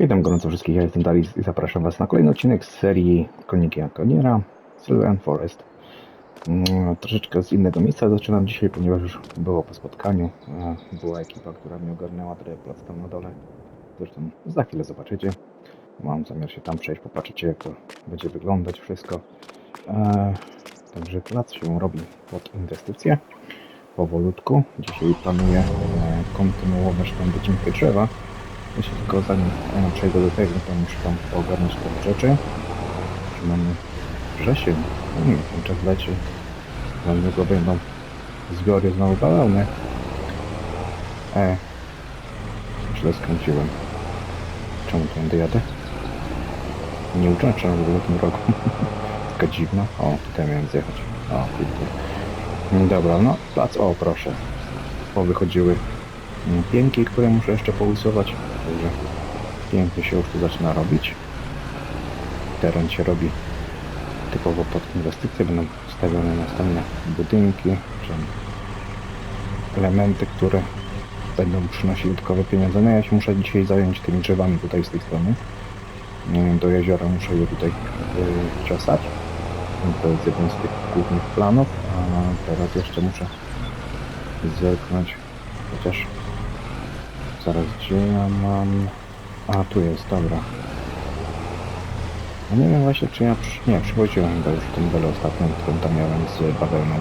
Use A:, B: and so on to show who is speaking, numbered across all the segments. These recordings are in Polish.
A: Witam gorąco wszystkich, ja jestem Dalis i zapraszam Was na kolejny odcinek z serii Kroniki Akoniera Sylvan Forest. Mm, Troszeczkę z innego miejsca zaczynam dzisiaj, ponieważ już było po spotkaniu. e, Była ekipa, która mnie ogarnęła trochę plac tam na dole. Zresztą za chwilę zobaczycie. Mam zamiar się tam przejść, popatrzycie jak to będzie wyglądać wszystko. E, Także plac się robi pod inwestycje. Powolutku. Dzisiaj planuję e, kontynuować tą wycinkę drzewa. Jeśli tylko zanim przejdę do tego, to muszę tam ogarnąć te rzeczy. Czy mamy wrzesień? No nie, ten czas leci. Za niego będą zbiory znowu bawełny. E, źle skręciłem. Czemu tędy jadę? Nie uczęszczam w ogóle tym rogu. Taka dziwna. O, tutaj miałem zjechać. O, pięknie. Dobra, no plac, o proszę. Powychodziły mm, pięki, które muszę jeszcze pousuwać. Także pięknie się już tu zaczyna robić. Teren się robi typowo pod inwestycje. Będą stawione następne budynki, czy elementy, które będą przynosiły dodatkowe pieniądze. No ja się muszę dzisiaj zająć tymi drzewami tutaj z tej strony. Mm, Do jeziora muszę je tutaj wyczesać. To jest jeden z tych głównych planów, a teraz jeszcze muszę zerknąć, chociaż zaraz gdzie ja mam... A, tu jest, dobra. No nie wiem właśnie, czy ja... Nie, przywoziłem chyba już tą belę ostatnią, którą tam miałem z bawełną.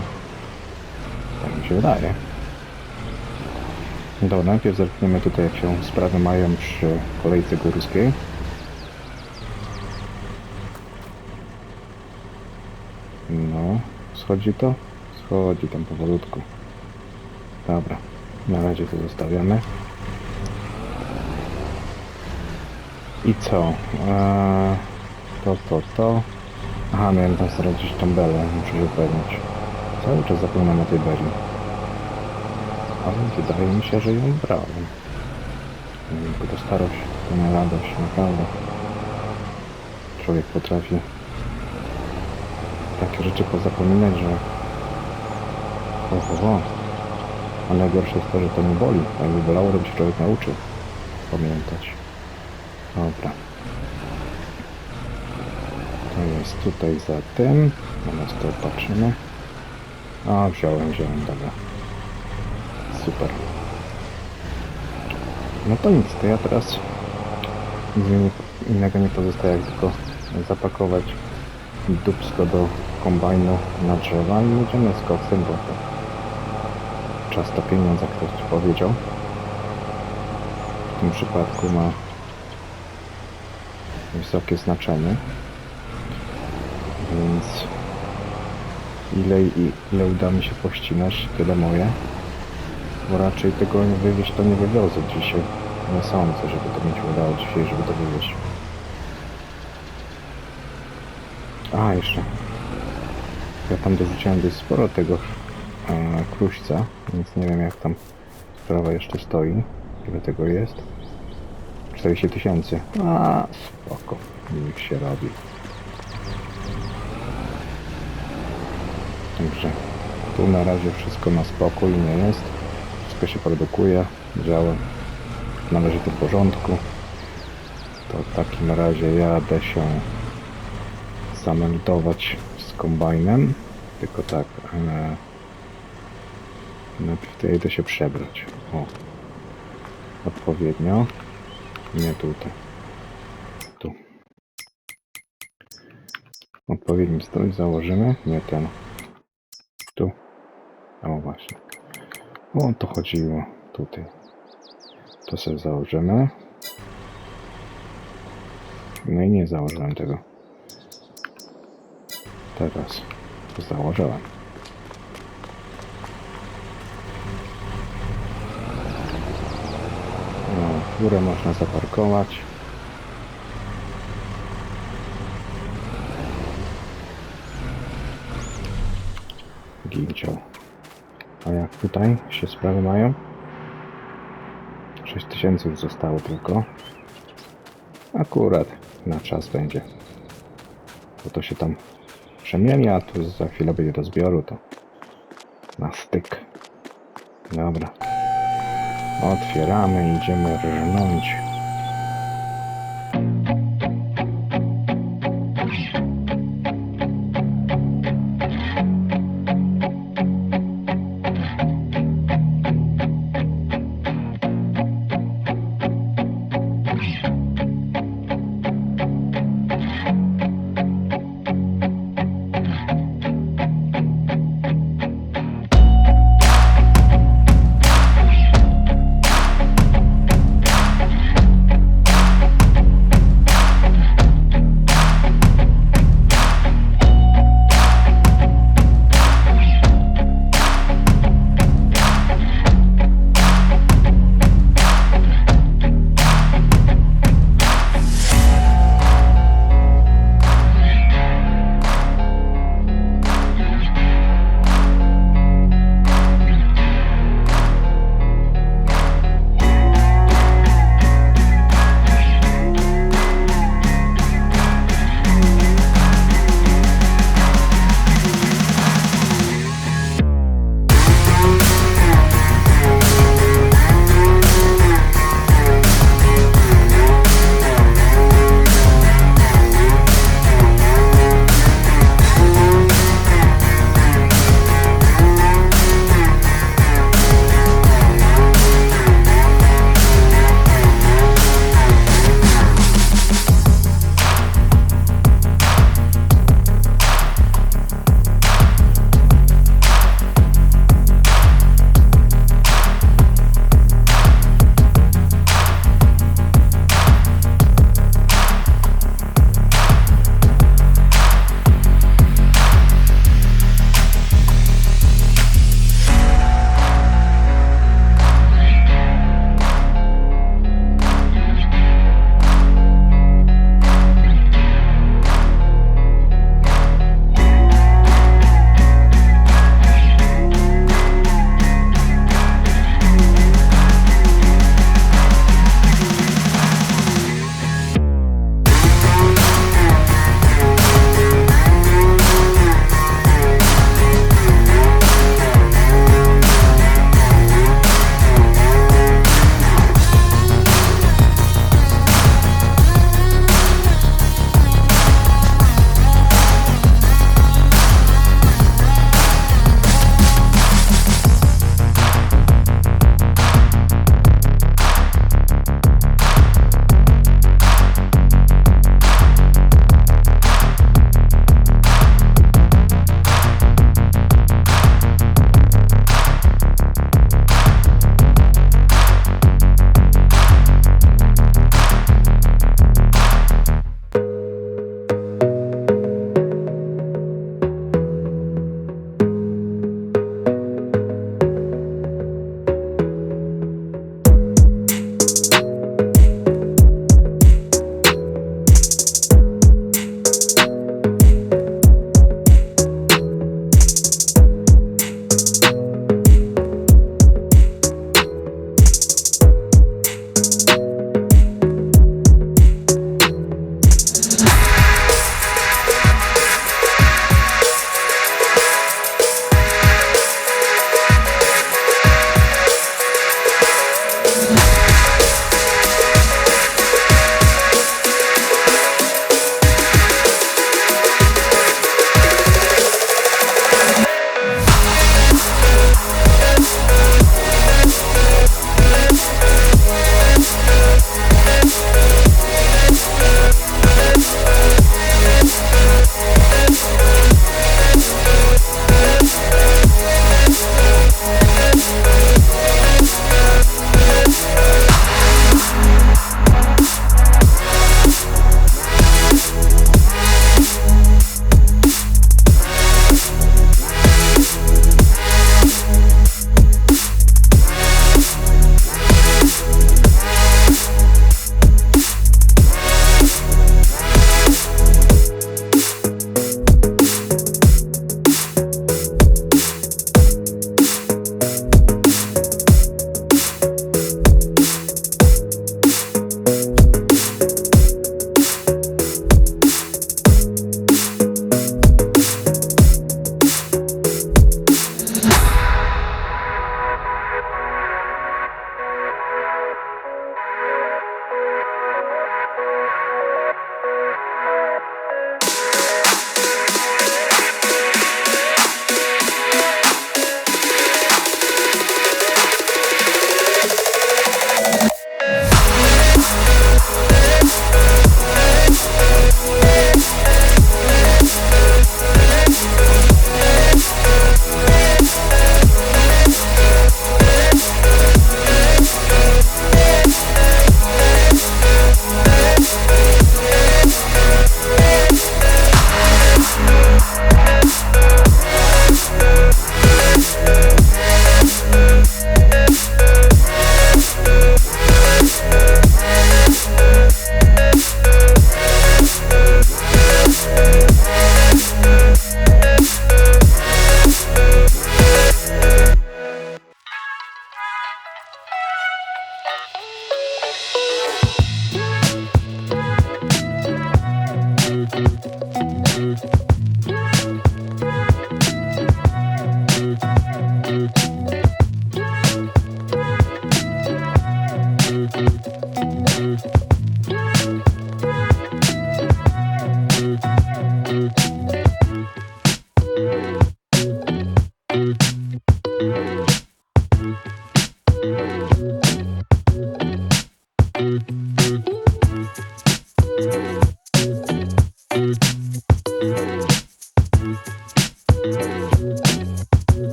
A: Tak mi się wydaje. Dobra, najpierw zerkniemy tutaj, jak się sprawy mają przy kolejce górskiej. No, schodzi to? Schodzi tam powolutku. Dobra, na razie to zostawiamy. I co? Eee, to, to, to. Aha, miałem tam sprawdzić tą belę, muszę się upewnić. Cały czas zapominam o tej beli. Ale wydaje mi się, że ją brałem. Tylko to starość, to nie radość, naprawdę. Człowiek potrafi takie rzeczy pozapominać, że o, o, o. A najgorsze jest to, że to nie boli. Jakby bolało, to by się człowiek nauczył pamiętać. Dobra. To jest tutaj za tym. Teraz to patrzymy. A, wziąłem, wziąłem, dobra. Super. No to nic, to ja teraz nic innego nie pozostaje, jak tylko zapakować dupsko do kombajnu na drzewa i jedziemy z koksem, bo to czas to pieniądze, ktoś powiedział. W tym przypadku ma wysokie znaczenie. Więc ile, ile uda mi się pościnać, tyle moje. Bo raczej tego wywieźć to nie wywiozę dzisiaj. Nie sądzę, żeby to mi się udało dzisiaj, żeby to wywieźć. A, jeszcze. Ja tam dorzuciłem dość sporo tego e, kruśca, więc nie wiem jak tam sprawa jeszcze stoi. Ile tego jest? 40 tysięcy. A, spoko. Niech się robi. Także tu na razie wszystko na spokój nie jest. Wszystko się produkuje, działa. Należy do porządku. To w takim razie jadę się zameldować z kombajnem. Tylko tak. E, najpierw to idę się przebrać. O. Odpowiednio. Nie tutaj. Tu. Odpowiedni strój założymy. Nie ten. Tu. O właśnie. O to chodziło. Tutaj. To sobie założymy. No i nie założyłem tego. Teraz założyłem. No, górę można zaparkować. Ginciał. A jak tutaj się sprawy mają? 6000 już zostało tylko. Akurat na czas będzie. Bo to się tam przemieni, a tu za chwilę będzie do zbioru, to na styk. Dobra. Otwieramy, idziemy rżnąć.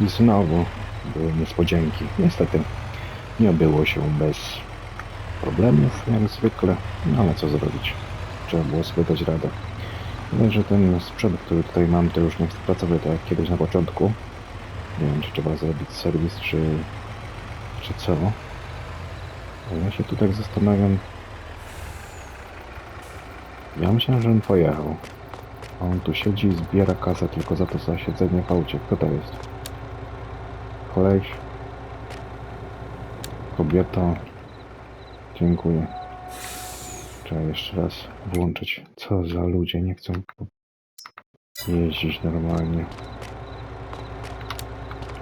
A: I znowu były niespodzianki. Niestety nie obyło się bez problemów, jak zwykle, no ale co zrobić? Trzeba było sobie dać radę. Wiem, że ten sprzęt, który tutaj mam, to już nie pracować tak jak kiedyś na początku. Nie wiem, czy trzeba zrobić serwis, czy, czy co. Ja się tu tak zastanawiam. Ja myślałem, że on pojechał. A on tu siedzi i zbiera kasę tylko za to za siedzenie w aucie. Kto to jest? Koleś? Kobieta? Dziękuję. Trzeba jeszcze raz włączyć. Co za ludzie nie chcą jeździć normalnie.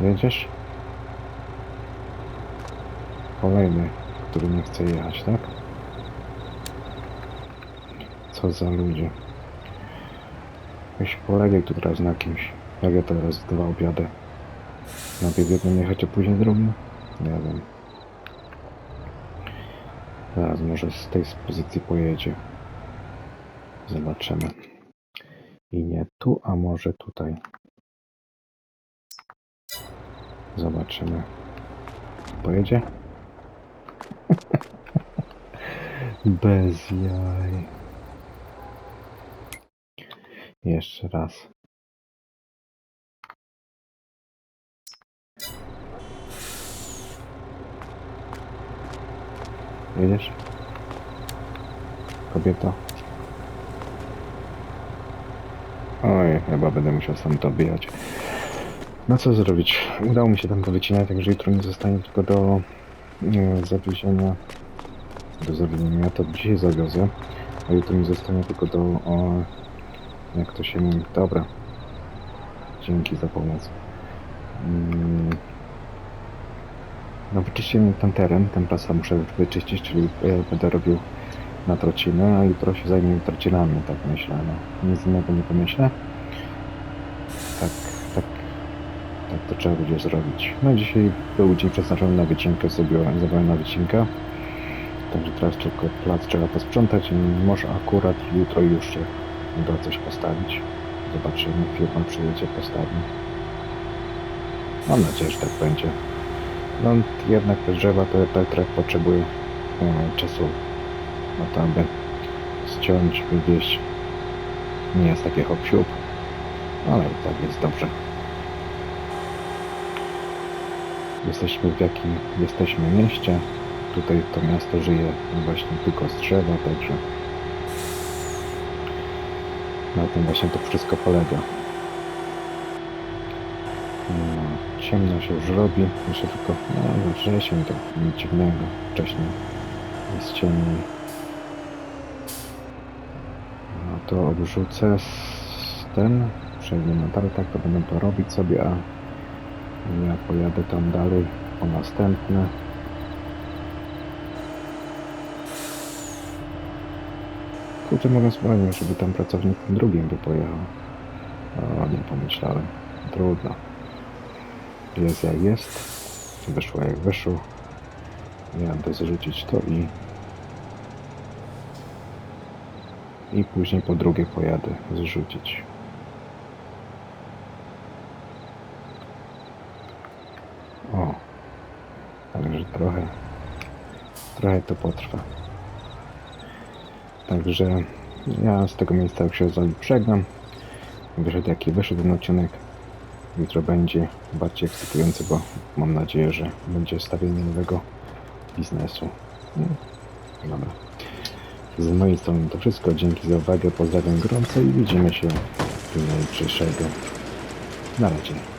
A: Jedziesz? Kolejny, który nie chce jechać, tak? Co za ludzie. Weź polegaj tu teraz na kimś. Jak ja teraz dwa obiady. Najpierw jednym jechać, a później drugim? Nie wiem. Zaraz może z tej pozycji pojedzie. Zobaczymy. I nie tu, a może tutaj. Zobaczymy. Pojedzie? Bez jaj. Jeszcze raz. Jedziesz? Kobieta. Oj, chyba będę musiał sam to bijać. No co zrobić? Udało mi się tam powycinać, także jutro nie zostanie tylko do e, zawiezienia. Do zawiezienia. Ja to dzisiaj zawiozę. A jutro mi zostanie tylko do... O, jak to się mówi? Dobra. Dzięki za pomoc. Mm. No wyczyściłem ten teren, ten pasa muszę wyczyścić, czyli będę robił na trocinę, a jutro się zajmę trocinami, tak myślę. No. Nic innego nie pomyślę. Tak, tak, tak to trzeba będzie zrobić. No dzisiaj był dzień przeznaczony na wycinkę, zrobiłem, zrobiłem na wycinkę. Także teraz tylko plac trzeba posprzątać i może akurat jutro już się uda coś postawić. Zobaczymy, firma przyjedzie, postawi. Mam nadzieję, że tak będzie. No jednak te drzewa to te trochę potrzebuje e, czasu na to, aby ściąć, wywieźć. Nie jest takie hop ale i tak jest dobrze. Jesteśmy w jakim jesteśmy mieście. Tutaj to miasto żyje właśnie tylko z drzewa, także na tym właśnie to wszystko polega. No, ciemno się już robi, jeszcze tylko no, wrzesień to nic dziwnego, wcześniej jest ciemniej. No to odrzucę ten, przejdę na tartak, to będę to robić sobie, a ja pojadę tam dalej po następne. Kurczę, mogę sprawdzić, żeby tam pracownik drugim by pojechał. O, nie pomyślałem. Trudno. Jest jest. Wyszło jak wyszło. Jadę zrzucić to i... I później po drugie pojadę zrzucić. O. Także trochę... Trochę to potrwa. Także ja z tego miejsca już się z żegnam. Wyszedł jaki wyszedł ten odcinek. Jutro będzie bardziej ekscytujący, bo mam nadzieję, że będzie stawienie nowego biznesu. No, Dobra. Z mojej strony to wszystko. Dzięki za uwagę. Pozdrawiam gorąco i widzimy się w najbliższego. Na razie.